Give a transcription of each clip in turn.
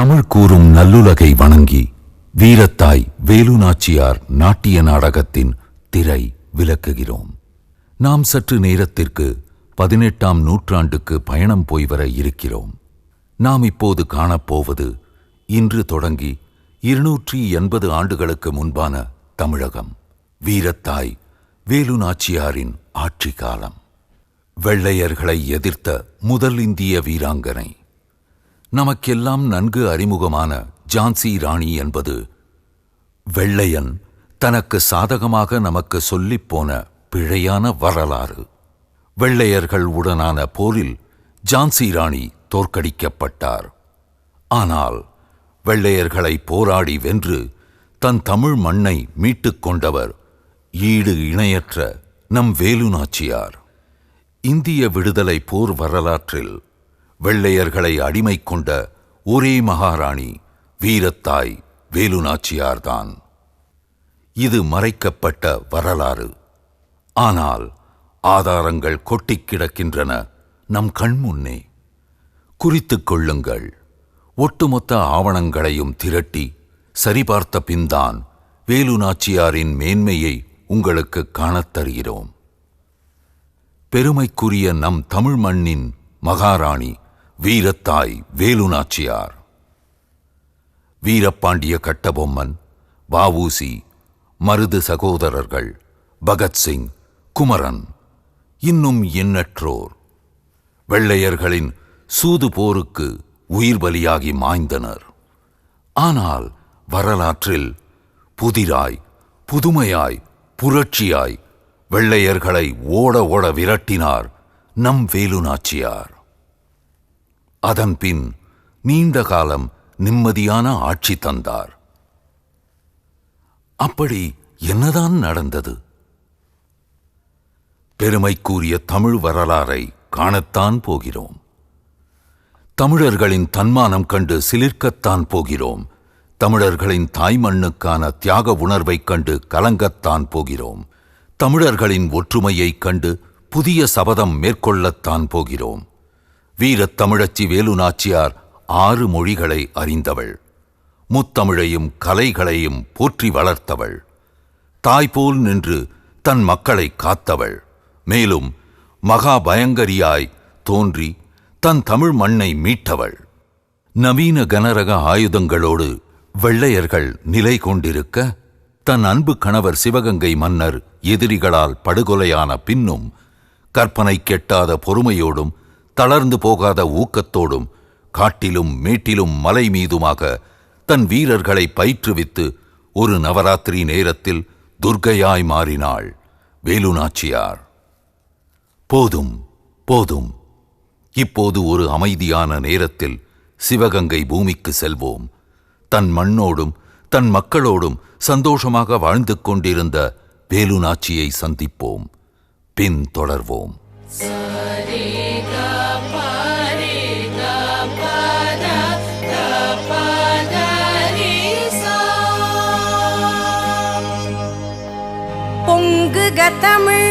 தமிழ் கூறும் நல்லுலகை வணங்கி வீரத்தாய் வேலு நாச்சியார் நாட்டிய நாடகத்தின் திரை விளக்குகிறோம். நாம் சற்று நேரத்திற்கு பதினெட்டாம் நூற்றாண்டுக்கு பயணம் போய் வர இருக்கிறோம். நாம் இப்போது காணப்போவது இன்று தொடங்கி இருநூற்றி எண்பது ஆண்டுகளுக்கு முன்பான தமிழகம் வீரத்தாய் வேலு நாச்சியாரின் ஆட்சி காலம். வெள்ளையர்களை எதிர்த்த முதல் இந்திய வீராங்கனை நமக்கெல்லாம் நன்கு அறிமுகமான ஜான்சி ராணி என்பது வெள்ளையன் தனக்கு சாதகமாக நமக்கு சொல்லிப் போன பிழையான வரலாறு. வெள்ளையர்கள் உடனான போரில் ஜான்சி ராணி தோற்கடிக்கப்பட்டார். ஆனால் வெள்ளையர்களை போராடி வென்று தன் தமிழ் மண்ணை மீட்டுக் கொண்டவர் ஈடு இணையற்ற நம் வேலு நாச்சியார் இந்திய விடுதலை போர் வரலாற்றில் வெள்ளையர்களை அடிமை கொண்ட ஒரே மகாராணி வீரத்தாய் வேலு நாச்சியார்தான் இது மறைக்கப்பட்ட வரலாறு. ஆனால் ஆதாரங்கள் கொட்டிக் கிடக்கின்றன நம் கண்முன்னே குறித்துக் கொள்ளுங்கள். ஒட்டுமொத்த ஆவணங்களையும் திரட்டி சரிபார்த்த பின்தான் வேலு நாச்சியாரின் மேன்மையை உங்களுக்கு காணத் தருகிறோம். பெருமைக்குரிய நம் தமிழ் மண்ணின் மகாராணி வீரத்தாய் வேலு நாச்சியார் கட்டபொம்மன் வாவூசி மருது சகோதரர்கள் பகத்சிங் குமரன் இன்னும் எண்ணற்றோர். வெள்ளையர்களின் சூது போருக்கு உயிர் பலியாகி மாய்ந்தனர். ஆனால் வரலாற்றில் புதிராய் புதுமையாய் புரட்சியாய் வெள்ளையர்களை ஓட ஓட விரட்டினார் நம் வேலு நாச்சியார் அதன்பின் நீண்ட காலம் நிம்மதியான ஆட்சி தந்தார். அப்படி என்னதான் நடந்தது? பெருமைக்குரிய தமிழ் வரலாறை காணத்தான் போகிறோம். தமிழர்களின் தன்மானம் கண்டு சிலிர்க்கத்தான் போகிறோம். தமிழர்களின் தாய்மண்ணுக்கான தியாக உணர்வைக் கண்டு கலங்கத்தான் போகிறோம். தமிழர்களின் ஒற்றுமையைக் கண்டு புதிய சபதம் மேற்கொள்ளத்தான் போகிறோம். வீரத் தமிழச்சி வேலு நாச்சியார் ஆறு மொழிகளை அறிந்தவள். முத்தமிழையும் கலைகளையும் போற்றி வளர்த்தவள். தாய்போல் நின்று தன் மக்களை காத்தவள். மேலும் மகா பயங்கரியாய் தோன்றி தன் தமிழ் மண்ணை மீட்டவள். நவீன கனரக ஆயுதங்களோடு வெள்ளையர்கள் நிலை கொண்டிருக்க தன் அன்பு கணவர் சிவகங்கை மன்னர் எதிரிகளால் படுகொலையான பின்னும் கற்பனை கெட்டாத பொறுமையோடும் தளர்ந்து போகாத ஊக்கத்தோடும் காட்டிலும் மேட்டிலும் மலை மீதுமாக தன் வீரர்களை பயிற்றுவித்து ஒரு நவராத்திரி நேரத்தில் துர்க்கையாய் மாறினாள் வேலு நாச்சியார் போதும் போதும். இப்போது ஒரு அமைதியான நேரத்தில் சிவகங்கை பூமிக்கு செல்வோம். தன் மண்ணோடும் தன் மக்களோடும் சந்தோஷமாக வாழ்ந்து கொண்டிருந்த வேலு நாச்சியை சந்திப்போம். பின் தொடர்வோம். பொங்குக தமிழ்.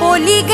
ஒலிக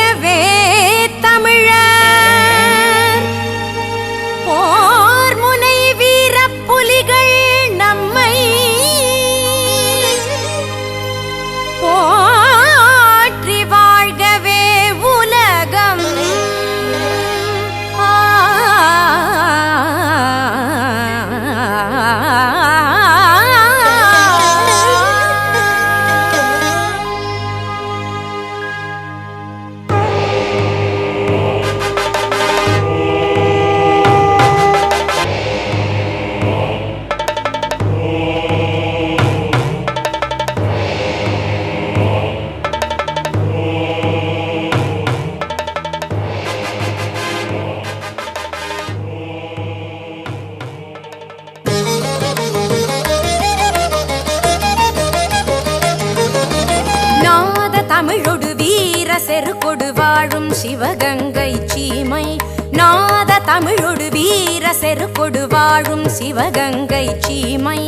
தமிழொடு வீர செருக்கொடு வாழும் சிவகங்கை சீமை. நாத தமிழொடு வீர செருக்கொடு வாழும் சிவகங்கை சீமை.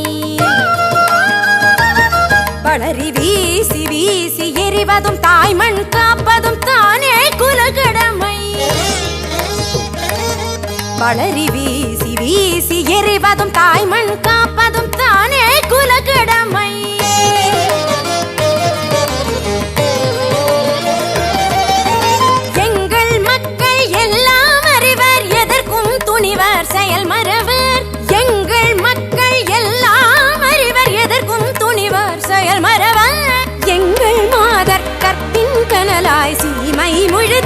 பளரி வீசி வீசி எறிவதும் தாய்மண் காப்பதும் தானே குலகடமை. பளரி வீசி வீசி எறிவதும் தாய்மண் காப்பதும் தானே குலகடமை. y moriré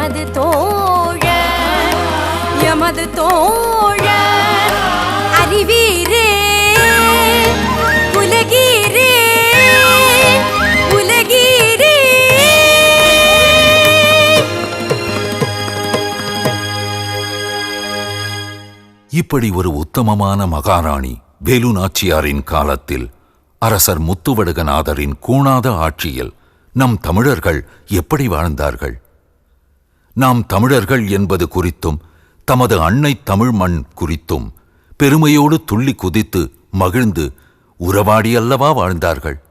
எமது தோழ எமது தோழ அறிவீரே உலகீரே உலகீரே. இப்படி ஒரு உத்தமமான மகாராணி வேலு நாச்சியாரின் காலத்தில் அரசர் முத்துவடுகநாதரின் கூணாத ஆட்சியில் நம் தமிழர்கள் எப்படி வாழ்ந்தார்கள்? நாம் தமிழர்கள் என்பது குறித்தும் தமது அன்னை தமிழ் மண் குறித்தும் பெருமையோடு துள்ளி குதித்து மகிழ்ந்து உறவாடியல்லவா வாழ்ந்தார்கள்.